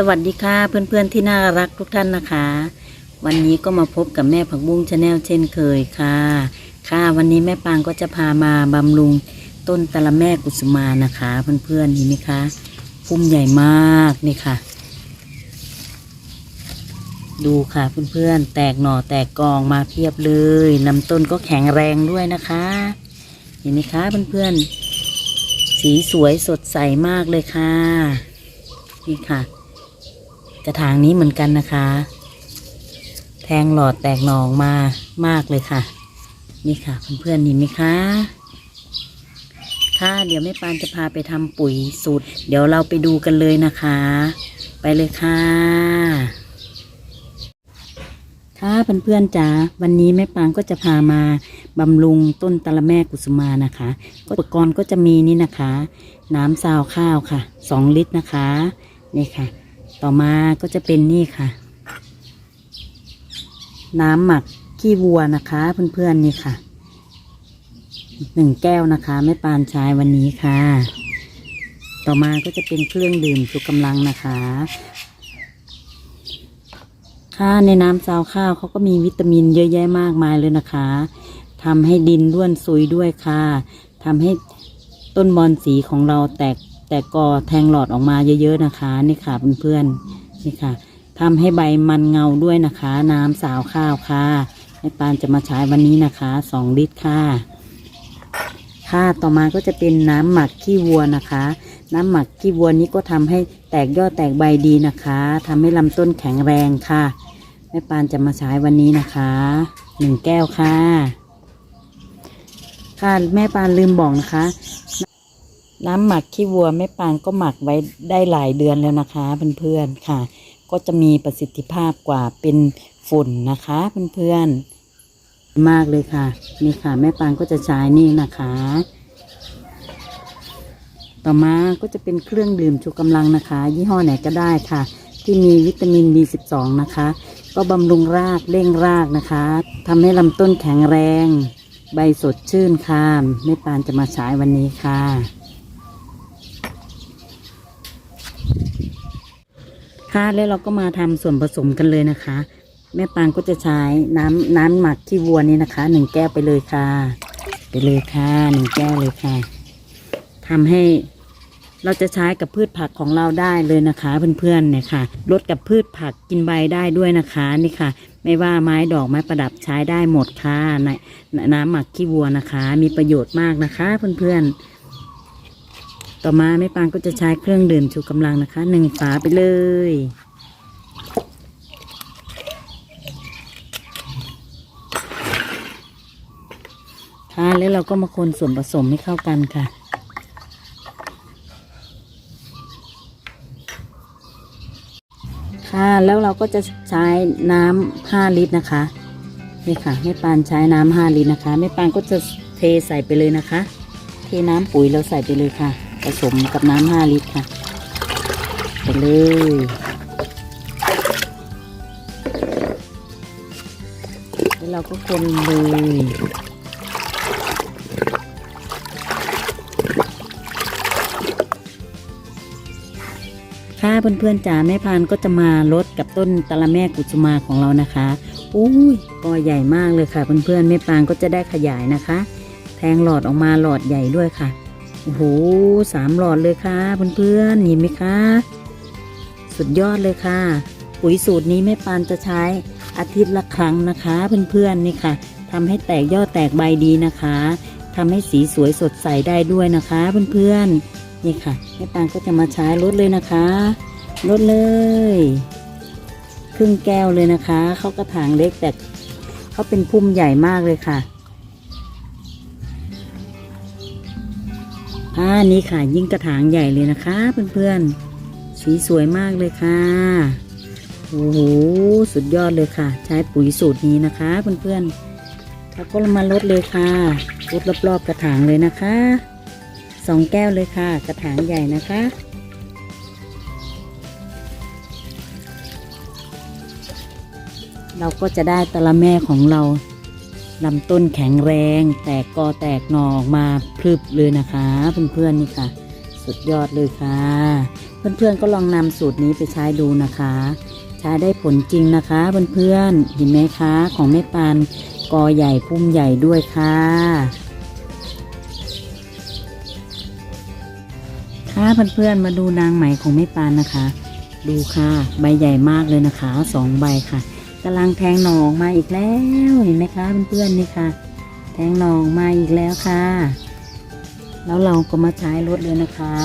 สวัสดีค่ะเพื่อนๆที่น่ารักทุกท่านนะคะ วันนี้ก็มาพบกับแม่ผักบุ้งชาแนลเช่นเคยค่ะ ค่ะวันนี้แม่ปางก็จะพามาบำรุงต้นตะละแม่กุสุมานะคะเพื่อนๆเห็นไหมคะพุ่มใหญ่มากนี่ค่ะ ดูค่ะเพื่อนๆแตกหน่อแตกกองมาเพียบเลยลำต้นก็แข็งแรงด้วยนะคะเห็นไหมคะเพื่อนๆสีสวยสดใสมากเลยค่ะนี่ค่ะ กระถางนี้เหมือนกันนะคะ แทงหลอดแตกหนองมามากเลยค่ะ นี่ค่ะเพื่อนๆเห็นไหมคะค่ะเดี๋ยวแม่ปานจะพาไปทำปุ๋ยสูตร เดี๋ยวเราไปดูกันเลยนะคะ ไปเลยค่ะ ค่ะเพื่อนๆจ๋าวันนี้แม่ปางก็จะพามาบำรุงต้นตะละแม่กุสุมานะคะ อุปกรณ์ก็จะมีนี่นะคะ น้ำซาวข้าวค่ะสองลิตรนะคะ นี่ค่ะ ต่อมาก็จะเป็นนี่ค่ะ น้ำหมักขี้วัวนะคะเพื่อนๆนี่ค่ะหนึ่งแก้วนะคะแม่ปานใช้วันนี้ค่ะ ต่อมาก็จะเป็นเครื่องดื่มชูกำลังนะคะค่ะในน้ำซาวข้าวเขาก็มีวิตามินเยอะแยะมากมายเลยนะคะทำให้ดินร่วนซุยด้วยค่ะทำให้ต้นบอนสีของเราแตก แตกกอแทงหลอดออกมาเยอะ ๆนะคะ นี่ค่ะเพื่อนๆนี่ค่ะทำให้ใบมันเงาด้วยนะคะ น้ำสาวข้าวค่ะแม่ปานจะมาใช้วันนี้นะคะสองลิตรค่ะค่ะต่อมาก็จะเป็นน้ำหมักขี้วัวนะคะ น้ำหมักขี้วัวนี้ก็ทำให้แตกยอดแตกใบดีนะคะทำให้ลำต้นแข็งแรงค่ะแม่ปานจะมาใช้วันนี้นะคะหนึ่งแก้วค่ะค่ะแม่ปานลืมบอกนะคะ น้ำหมักขี้วัวแม่ปานก็หมักไว้ได้หลายเดือนแล้วนะคะเพื่อนๆค่ะ ก็จะมีประสิทธิภาพกว่าเป็นฝุ่นนะคะเพื่อนๆมากเลยค่ะ นี่ค่ะแม่ปานก็จะใช้นี่นะคะ ต่อมาก็จะเป็นเครื่องดื่มชูกำลังนะคะ ยี่ห้อไหนก็ได้ค่ะ ที่มีวิตามิน B12 นะคะ ก็บำรุงรากเร่งรากนะคะทำให้ลำต้นแข็งแรง ใบสดชื่นค่ะแม่ปานจะมาใช้วันนี้ค่ะ ค่ะแล้วเราก็มาทำส่วนผสมกันเลยนะคะ แม่ปางก็จะใช้น้ำน้ำหมักขี้วัวนี่นะคะหนึ่งแก้วไปเลยค่ะ ไปเลยค่ะหนึ่งแก้วเลยค่ะทำให้เราจะใช้กับพืชผักของเราได้เลยนะคะเพื่อนๆเนี่ยค่ะลดกับพืชผักกินใบได้ด้วยนะคะนี่ค่ะ ไม่ว่าไม้ดอกไม้ประดับใช้ได้หมดค่ะในน้ำหมักขี้วัวนะคะ มีประโยชน์มากนะคะเพื่อนๆ ต่อมาแม่ปางก็จะใช้เครื่องดื่มชูกำลังนะคะหนึ่งฝาไปเลยค่ะแล้วเราก็มาคนส่วนผสมให้เข้ากันค่ะค่ะแล้วเราก็จะใช้น้ำห้าลิตรนะคะนี่ค่ะแม่ปานใช้น้ำห้าลิตรนะคะแม่ปานก็จะเทใส่ไปเลยนะคะ เทน้ำปุ๋ยเราใส่ไปเลยค่ะ ผสมกับน้ำห้าลิตรค่ะไปเลยแล้วเราก็คนเลยค่ะเพื่อนๆจ๋าแม่พานก็จะมาลดกับต้นตะละแม่กุสุมาของเรานะคะอุ้ยกอใหญ่มากเลยค่ะเพื่อนๆแม่ปานก็จะได้ขยายนะคะ แทงหลอดออกมาหลอดใหญ่ด้วยค่ะ โอ้โหสามหลอดเลยค่ะเพื่อนๆเห็นไหมคะสุดยอดเลยค่ะ ปุ๋ยสูตรนี้แม่ปานจะใช้อาทิตย์ละครั้งนะคะเพื่อนๆนี่ค่ะทำให้แตกยอดแตกใบดีนะคะทำให้สีสวยสดใสได้ด้วยนะคะเพื่อนๆนี่ค่ะแม่ปางก็จะมาใช้ลดเลยนะคะลดเลย ครึ่งแก้วเลยนะคะ เขากระถางเล็กแต่เขาเป็นพุ่มใหญ่มากเลยค่ะ อ่านี่ค่ะยิ่งกระถางใหญ่เลยนะคะเพื่อนๆ สีสวยมากเลยค่ะ โอ้โห สุดยอดเลยค่ะ ใช้ปุ๋ยสูตรนี้นะคะเพื่อนๆแล้วก็มาลดเลยค่ะลดรอบๆกระถางเลยนะคะ สองแก้วเลยค่ะ กระถางใหญ่นะคะเราก็จะได้ตะละแม่ของเรา ลำต้นแข็งแรงแตกกอแตกหน่อออกมาพรึบเลยนะคะเพื่อนๆนี่ค่ะสสุดยอดเลยค่ะ เพื่อนๆก็ลองนำสูตรนี้ไปใช้ดูนะคะ ใช้ได้ผลจริงนะคะเพื่อนๆเห็นไหมคะของแม่ปานกอใหญ่พุ่มใหญ่ด้วยค่ะค่ะเพื่อนๆมาดูนางไหมของแม่ปานนะคะ ดูค่ะ ใบใหญ่มากเลยนะคะสองใบค่ะ กำลังแทงหนออมาอีกแล้วเห็นไหมคะเพื่อนๆนี่ค่ะ แทงหนออมาอีกแล้วค่ะ แล้วเราก็มาใช้รถเลยนะคะ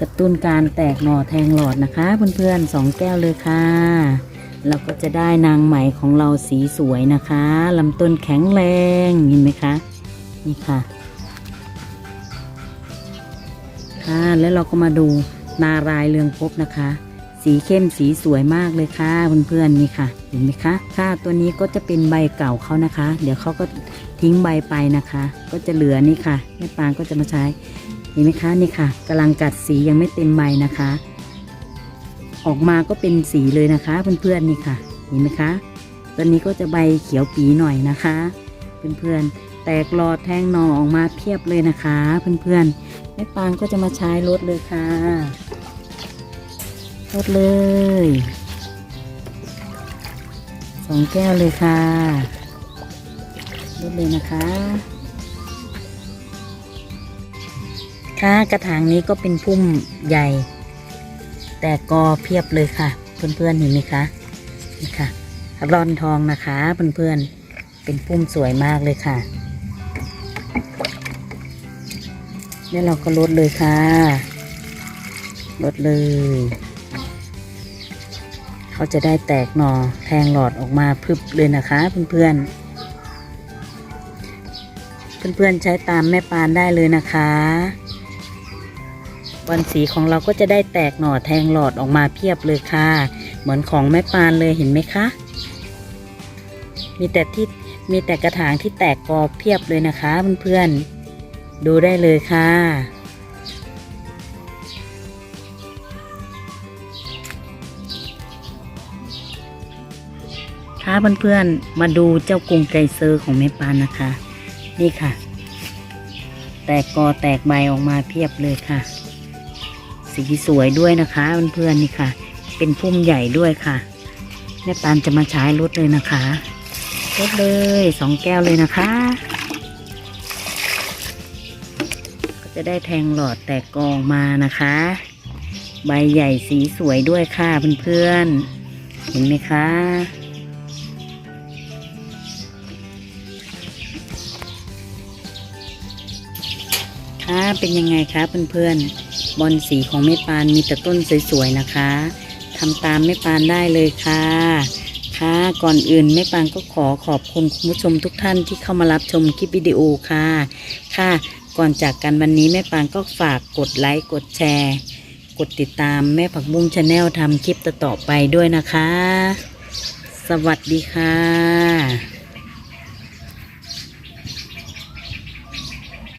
กระตุ้นการแตกหน่อแทงหลอดนะคะ เพื่อนๆสองแก้วเลยค่ะเราก็จะได้นางไหมของเราสีสวยนะคะลำต้นแข็งแรงเห็นไหมคะ นี่ค่ะ ค่ะ แล้วเราก็มาดูนารายเรืองพบนะคะ สีเข้มสีสวยมากเลยค่ะเพื่อนๆนี่ค่ะ เห็นไหมคะค่ะ ตัวนี้ก็จะเป็นใบเก่าเขานะคะ เดี๋ยวเขาก็ทิ้งใบไปนะคะ ก็จะเหลือนี่ค่ะแม่ปางก็จะมาใช้ เห็นไหมคะนี่ค่ะกำลังกัดสียังไม่เต็มใบนะคะ ออกมาก็เป็นสีเลยนะคะ เพื่อนๆนี่ค่ะ เห็นไหมคะตัวนี้ก็จะใบเขียวปีหน่อยนะคะเพื่อนๆ แตกหลอดแทงหนอออกมาเพียบเลยนะคะ เพื่อนๆแม่ปางก็จะมาใช้รถเลยค่ะ รถเลยสองแก้วเลยค่ะรถเลยนะคะ ค่ะกระถางนี้ก็เป็นพุ่มใหญ่ แต่กอเพียบเลยค่ะ เพื่อนๆเห็นไหมคะนี่ค่ะร่อนทองนะคะ เพื่อนๆเป็นพุ่มสวยมากเลยค่ะแล้วเราก็ลดเลยค่ะลดเลย เขาจะได้แตกหน่อแทงหลอดออกมาพึบเลยนะคะเพื่อนๆ เพื่อนๆใช้ตามแม่ปานได้เลยนะคะวันสีของเราก็จะได้แตกหน่อแทงหลอดออกมาเพียบเลยค่ะ เหมือนของแม่ปานเลยเห็นไหมคะ มีแต่ที่มีแต่กระถางที่แตกกอเพียบเลยนะคะเพื่อนๆ ดูได้เลยค่ะ เพื่อนๆ มาดูเจ้ากรุงไกเซอร์ของแม่ปานนะคะ นี่ค่ะ แตกกอแตกใบออกมาเพียบเลยค่ะ สีสวยด้วยนะคะเพื่อนๆนี่ค่ะ เป็นพุ่มใหญ่ด้วยค่ะแม่ปานจะมาใช้รถเลยนะคะรถเลยสองแก้วเลยนะคะ ก็จะได้แทงหลอดแตกกองมานะคะ ใบใหญ่สีสวยด้วยค่ะเพื่อนๆเห็นไหมคะ คะเป็นยังไงคะเพื่อนๆบอลสีของแม่ปานมีแต่ต้นสวยๆนะคะทำตามแม่ปานได้เลยค่ะค่ะก่อนอื่นแม่ปานก็ขอขอบคุณคุณผู้ชมทุกท่านที่เข้ามารับชมคลิปวิดีโอค่ะ ค่ะ ก่อนจากกันวันนี้แม่ปานก็ฝากกดไลค์กดแชร์ กดติดตามแม่ผักบุ้งชาแนลทำคลิปต่อๆไปด้วยนะคะ สวัสดีค่ะ